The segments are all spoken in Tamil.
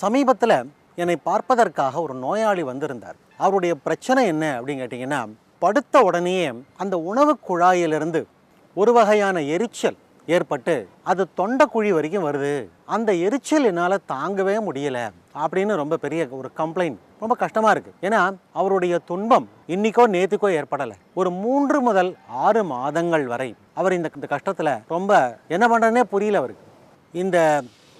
சமீபத்தில் என்னை பார்ப்பதற்காக ஒரு நோயாளி வந்திருந்தார். அவருடைய பிரச்சனை என்ன அப்படின்னு கேட்டிங்கன்னா படுத்த உடனேயே அந்த உணவு குழாயிலிருந்து ஒரு வகையான எரிச்சல் ஏற்பட்டு அது தொண்டைக்குழி வரைக்கும் வருது. அந்த எரிச்சல் என்னால் தாங்கவே முடியல அப்படின்னு ரொம்ப பெரிய ஒரு கம்ப்ளைண்ட் ரொம்ப கஷ்டமாக இருக்குது ஏன்னா அவருடைய துன்பம் இன்னிக்கோ நேற்றுக்கோ ஏற்படலை. ஒரு மூன்று முதல் ஆறு மாதங்கள் வரை அவர் இந்த கஷ்டத்தில் ரொம்ப என்ன பண்ணுறதுனே புரியல அவருக்கு. இந்த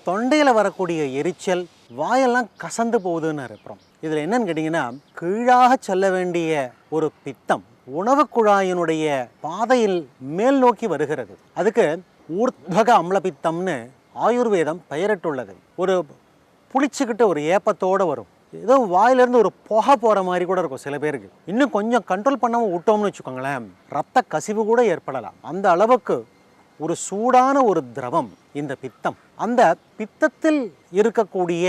தொண்டையில் வரக்கூடிய எரிச்சல் வாயெல்லாம் கசந்து போகுதுன்னு அப்புறம். இதில் என்னன்னு கேட்டிங்கன்னா கீழாக செல்ல வேண்டிய ஒரு பித்தம் உணவு குழாயினுடைய பாதையில் மேல் நோக்கி வருகிறது. அதுக்கு ஊர்த்வக அம்லபித்தம்னு ஆயுர்வேதம் பெயரிட்டுள்ளது. ஒரு புளிச்சுக்கிட்டு ஒரு ஏப்பத்தோடு வரும். ஏதோ வாயிலிருந்து ஒரு புகை போகிற மாதிரி கூட இருக்கும் சில பேருக்கு. இன்னும் கொஞ்சம் கண்ட்ரோல் பண்ணாமல் விட்டோம்னு வச்சுக்கோங்களேன் ரத்த கசிவு கூட ஏற்படலாம். அந்த அளவுக்கு ஒரு சூடான ஒரு திரவம் இந்த பித்தம். அந்த பித்தத்தில் இருக்கக்கூடிய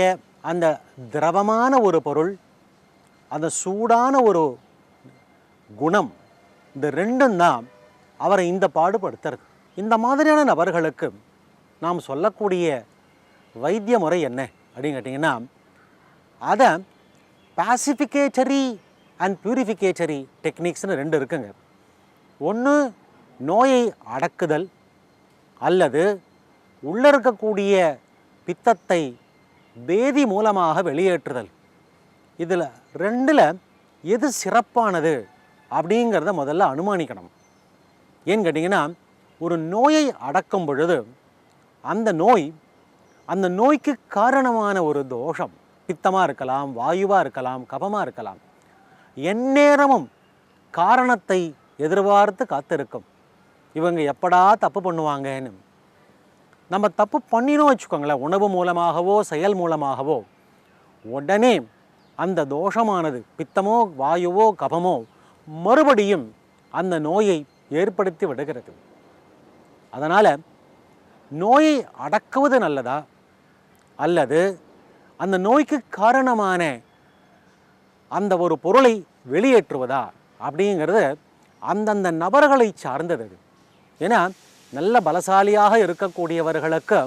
அந்த திரவமான ஒரு பொருள் அந்த சூடான ஒரு குணம் இந்த ரெண்டும் தான் அவரை இந்த பாடுபடுத்துறது. இந்த மாதிரியான நபர்களுக்கு நாம் சொல்லக்கூடிய வைத்திய முறை என்ன அப்படின்னு கேட்டிங்கன்னா அதை பாசிஃபிகேட்டரி அண்ட் பியூரிஃபிகேட்டரி டெக்னிக்ஸ்னு ரெண்டு இருக்குங்க. ஒன்று நோயை அடக்குதல் அல்லது உள்ளே இருக்கக்கூடிய பித்தத்தை வேதி மூலமாக வெளியேற்றுதல். இதில் ரெண்டில் எது சிறப்பானது அப்படிங்கிறத முதல்ல அனுமானிக்கணும். ஏன்னு கேட்டிங்கன்னா ஒரு நோயை அடக்கும் பொழுது அந்த நோய் அந்த நோய்க்கு காரணமான ஒரு தோஷம் பித்தமாக இருக்கலாம் வாயுவாக இருக்கலாம் கபமாக இருக்கலாம் எந்நேரமும் காரணத்தை எதிர்பார்த்து காத்திருக்கும். இவங்க எப்படா தப்பு பண்ணுவாங்கன்னு. நம்ம தப்பு பண்ணினோம் வச்சுக்கோங்களேன். உணவு மூலமாகவோ செயல் மூலமாகவோ உடனே அந்த தோஷமானது பித்தமோ வாயுவோ கபமோ மறுபடியும் அந்த நோயை ஏற்படுத்தி விடுகிறது. அதனால் நோயை அடக்குவது நல்லதா? அல்லது அந்த நோய்க்கு காரணமான அந்த ஒரு பொருளை வெளியேற்றுவதா? அப்படிங்கிறது அந்தந்த நபர்களை சார்ந்தது அது. ஏன்னா நல்ல பலசாலியாக இருக்கக்கூடியவர்களுக்கு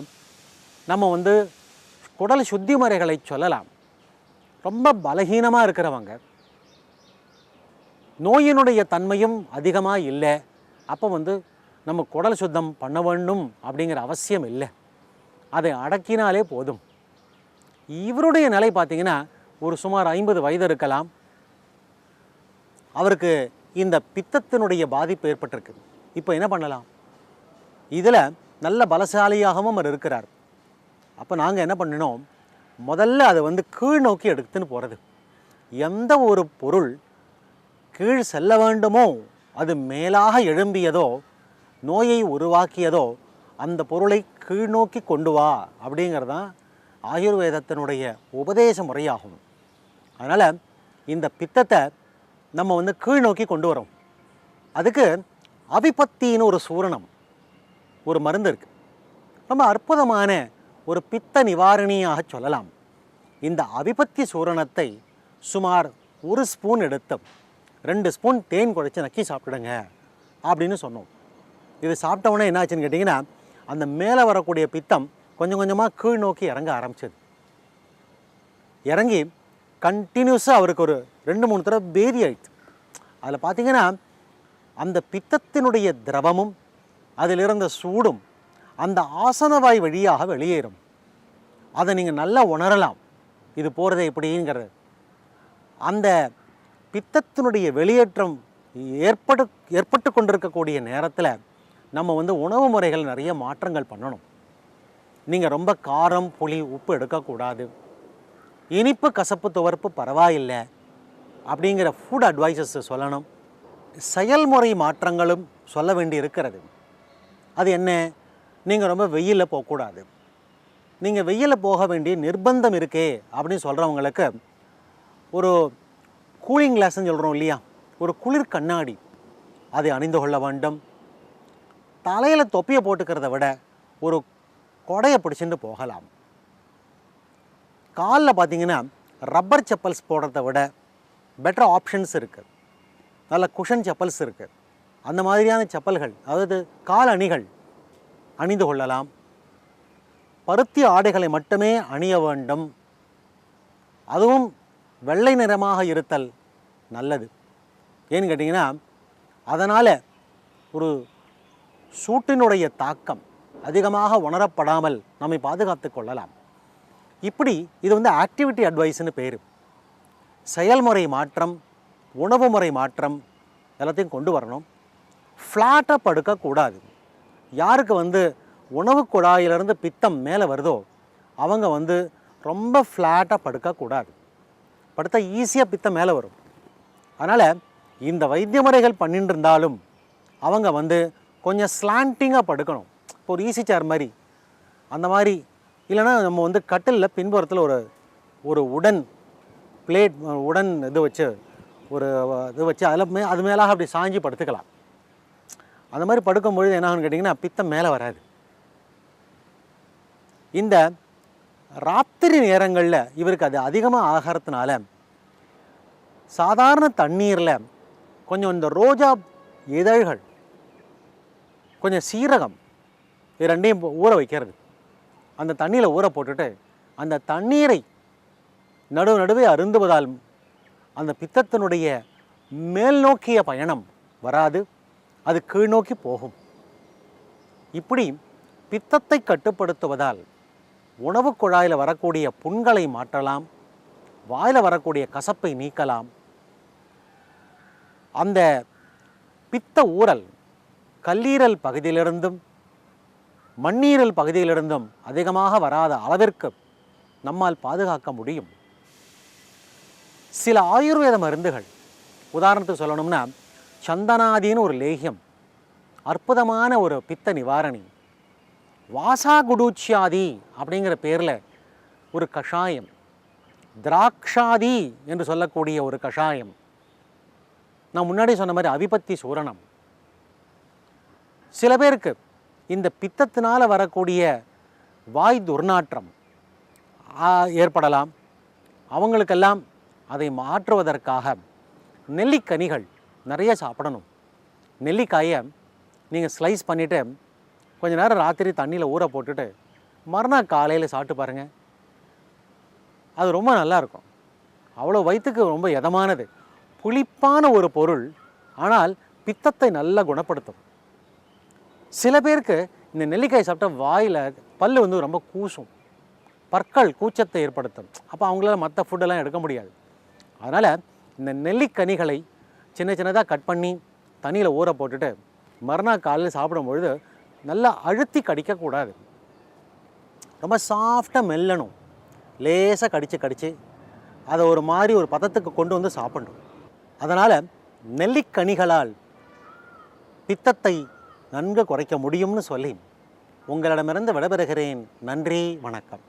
நம்ம வந்து குடல் சுத்தி முறைகளை சொல்லலாம். ரொம்ப பலகீனமாக இருக்கிறவங்க. நோயினுடைய தன்மையும் அதிகமாக இல்லை. அப்போ வந்து நம்ம குடல் சுத்தம் பண்ண வேண்டும் அப்படிங்கிற அவசியம் இல்லை. அதை அடக்கினாலே போதும். இவருடைய நிலை பார்த்தீங்கன்னா ஒரு சுமார் ஐம்பது வயது இருக்கலாம். அவருக்கு இந்த பித்தத்தினுடைய பாதிப்பு ஏற்பட்டிருக்கு. இப்போ என்ன பண்ணலாம்? இதில் நல்ல பலசாலியாகவும் அவர் இருக்கிறார். அப்போ நாங்கள் என்ன பண்ணினோம்? முதல்ல அதை வந்து கீழ் நோக்கி எடுத்துன்னு போகிறது எந்த ஒரு பொருள் கீழ் செல்ல வேண்டுமோ அது மேலாக எழும்பியதோ நோயை உருவாக்கியதோ அந்த பொருளை கீழ் நோக்கி கொண்டு வா அப்படிங்கிறது தான் ஆயுர்வேதத்தினுடைய உபதேச முறையாகும். அதனால் இந்த பித்தத்தை நம்ம வந்து கீழ் நோக்கி கொண்டு வரோம். அதுக்கு அவிபத்தின்னு ஒரு சூரணம் ஒரு மருந்து இருக்குது ரொம்ப அற்புதமான ஒரு பித்த நிவாரணியாக சொல்லலாம். இந்த அவிபத்தி சூரணத்தை சுமார் ஒரு ஸ்பூன் எடுத்து ரெண்டு ஸ்பூன் தேன் குழைச்சி நக்கி சாப்பிடுங்க அப்படின்னு சொன்னோம். இது சாப்பிட்ட உடனே என்ன ஆச்சுன்னு கேட்டிங்கன்னா அந்த மேலே வரக்கூடிய பித்தம் கொஞ்சம் கொஞ்சமாக கீழ் நோக்கி இறங்க ஆரம்பிச்சது. இறங்கி கண்டினியூஸாக அவருக்கு ஒரு ரெண்டு மூணு தடவை பேதி ஆயிடுச்சு. அதில் பார்த்தீங்கன்னா அந்த பித்தத்தினுடைய திரவமும் அதில் இருந்த சூடும் அந்த ஆசனவாய் வழியாக வெளியேறும். அதை நீங்கள் நல்லா உணரலாம். இது போகிறது எப்படிங்கிறது. அந்த பித்தத்தினுடைய வெளியேற்றம் ஏற்படு ஏற்பட்டு கொண்டிருக்கக்கூடிய நேரத்தில் நம்ம வந்து உணவு முறைகள் நிறைய மாற்றங்கள் பண்ணணும். நீங்கள் ரொம்ப காரம் புளி உப்பு எடுக்கக்கூடாது. இனிப்பு கசப்பு துவர்ப்பு பரவாயில்லை. அப்படிங்கிற ஃபுட் அட்வைசஸ் சொல்லணும். செயல்முறை மாற்றங்களும் சொல்ல வேண்டி இருக்கிறது. அது என்ன? நீங்கள் ரொம்ப வெயிலில் போகக்கூடாது. நீங்கள் வெயிலில் போக வேண்டிய நிர்பந்தம் இருக்கே அப்படின்னு சொல்கிறவங்களுக்கு ஒரு கூலிங் கிளாஸ்ன்னு சொல்கிறோம் இல்லையா? ஒரு குளிர் கண்ணாடி. அதை அணிந்து கொள்ள வேண்டும். தலையில் தொப்பியை போட்டுக்கிறத விட ஒரு கொடையை பிடிச்சிட்டு போகலாம். காலில் பார்த்தீங்கன்னா ரப்பர் செப்பல்ஸ் போடுறத விட பெட்டர் ஆப்ஷன்ஸ் இருக்குது நல்ல குஷன் செப்பல்ஸ் இருக்குது அந்த மாதிரியான செப்பல்கள் அதாவது கால் அணிகள் அணிந்து கொள்ளலாம். பருத்தி ஆடைகளை மட்டுமே அணிய வேண்டும். அதுவும் வெள்ளை நிறமாக இருத்தல் நல்லது. ஏன்னு கேட்டிங்கன்னா அதனால் ஒரு சூட்டினுடைய தாக்கம் அதிகமாக உணரப்படாமல் நம்மை பாதுகாத்து கொள்ளலாம். இப்படி இது வந்து ஆக்டிவிட்டி அட்வைஸ்னு பேர். செயல்முறை மாற்றம் உணவு முறை மாற்றம் எல்லாத்தையும் கொண்டு வரணும். ஃப்ளாட்டாக படுக்கக்கூடாது. யாருக்கு வந்து உணவு குழாயிலிருந்து பித்தம் மேலே வருதோ அவங்க வந்து ரொம்ப ஃப்ளாட்டாக படுக்கக்கூடாது. படுத்தால் ஈஸியாக பித்தம் மேலே வரும். அதனால் இந்த வைத்திய முறைகள் பண்ணிட்டு இருந்தாலும் அவங்க வந்து கொஞ்சம் ஸ்லாண்டிங்காக படுக்கணும். இப்போ ஒரு ஈஸி சேர் மாதிரி அந்த மாதிரி இல்லைன்னா நம்ம வந்து கட்டிலில் பின்புறத்தில் ஒரு ஒரு உடன் பிளேட் உடன் இது வச்சு ஒரு இது வச்சு அதில் மே அது மேலாக அப்படி சாஞ்சி படுத்துக்கலாம். அந்த மாதிரி படுக்கும்பொழுது என்ன ஆகும்னு கேட்டிங்கன்னா பித்தம் மேலே வராது. இந்த ராத்திரி நேரங்களில் இவருக்கு அது அதிகமாக ஆகிறதுனால சாதாரண தண்ணீரில் கொஞ்சம் இந்த ரோஜா இதழ்கள் கொஞ்சம் சீரகம் இது ரெண்டையும் ஊற வைக்கிறது. அந்த தண்ணியில் ஊற போட்டுட்டு அந்த தண்ணீரை நடுவு நடுவே அருந்துவதால் அந்த பித்தத்தினுடைய மேல் நோக்கிய பயணம் வராது அது கீழ் நோக்கி போகும். இப்படி பித்தத்தை கட்டுப்படுத்துவதால் உணவு குழாயில் வரக்கூடிய புண்களை மாற்றலாம் வாயில் வரக்கூடிய கசப்பை நீக்கலாம். அந்த பித்த ஊரல் கல்லீரல் பகுதியிலிருந்தும் மண்ணீரல் பகுதியிலிருந்தும் அதிகமாக வராத அளவிற்கு நம்மால் பாதுகாக்க முடியும். சில ஆயுர்வேத மருந்துகள். உதாரணத்துக்கு சொல்லணும்னா சந்தனாதின்னு ஒரு லேகியம் அற்புதமான ஒரு பித்த நிவாரணி வாசா குடூச்சியாதி அப்படிங்கிற பேரில் ஒரு கஷாயம் திராக்ஷாதி என்று சொல்லக்கூடிய ஒரு கஷாயம். நான் முன்னாடி சொன்ன மாதிரி அவிபத்தி சூரணம். சில பேருக்கு இந்த பித்தத்தினால் வரக்கூடிய வாய் துர்நாற்றம் ஏற்படலாம். அவங்களுக்கெல்லாம் அதை மாற்றுவதற்காக நெல்லிக்கனிகள் நிறைய சாப்பிடணும். நெல்லிக்காயை நீங்கள் ஸ்லைஸ் பண்ணிவிட்டு கொஞ்ச நேரம் ராத்திரி தண்ணியில் ஊற போட்டுட்டு மறுநாள் காலையில் சாப்பிட்டு பாருங்கள் அது ரொம்ப நல்லாயிருக்கும் அவ்வளோ வயிற்றுக்கு ரொம்ப இதமானது. புளிப்பான ஒரு பொருள் ஆனால் பித்தத்தை நல்லா குணப்படுத்தும். சில பேருக்கு இந்த நெல்லிக்காய் சாப்பிட்டா வாயில் பல் வந்து ரொம்ப கூசும். பற்கள் கூச்சத்தை ஏற்படுத்தும். அப்போ அவங்களால மற்ற ஃபுட்டெல்லாம் எடுக்க முடியாது. அதனால் இந்த நெல்லிக்கனிகளை சின்ன சின்னதாக கட் பண்ணி தண்ணியில் ஊற போட்டுட்டு மறுநாள் காலையில் சாப்பிடும் பொழுது நல்லா அழுத்தி கடிக்கக்கூடாது ரொம்ப சாஃப்டாக மெல்லணும். லேசாக கடித்து கடித்து அதை ஒரு மாதிரி ஒரு பதத்துக்கு கொண்டு வந்து சாப்பிடணும். அதனால் நெல்லிக்கனிகளால் பித்தத்தை நன்கு குறைக்க முடியும்னு சொல்லி உங்களிடமிருந்து விடைபெறுகிறேன். நன்றி வணக்கம்.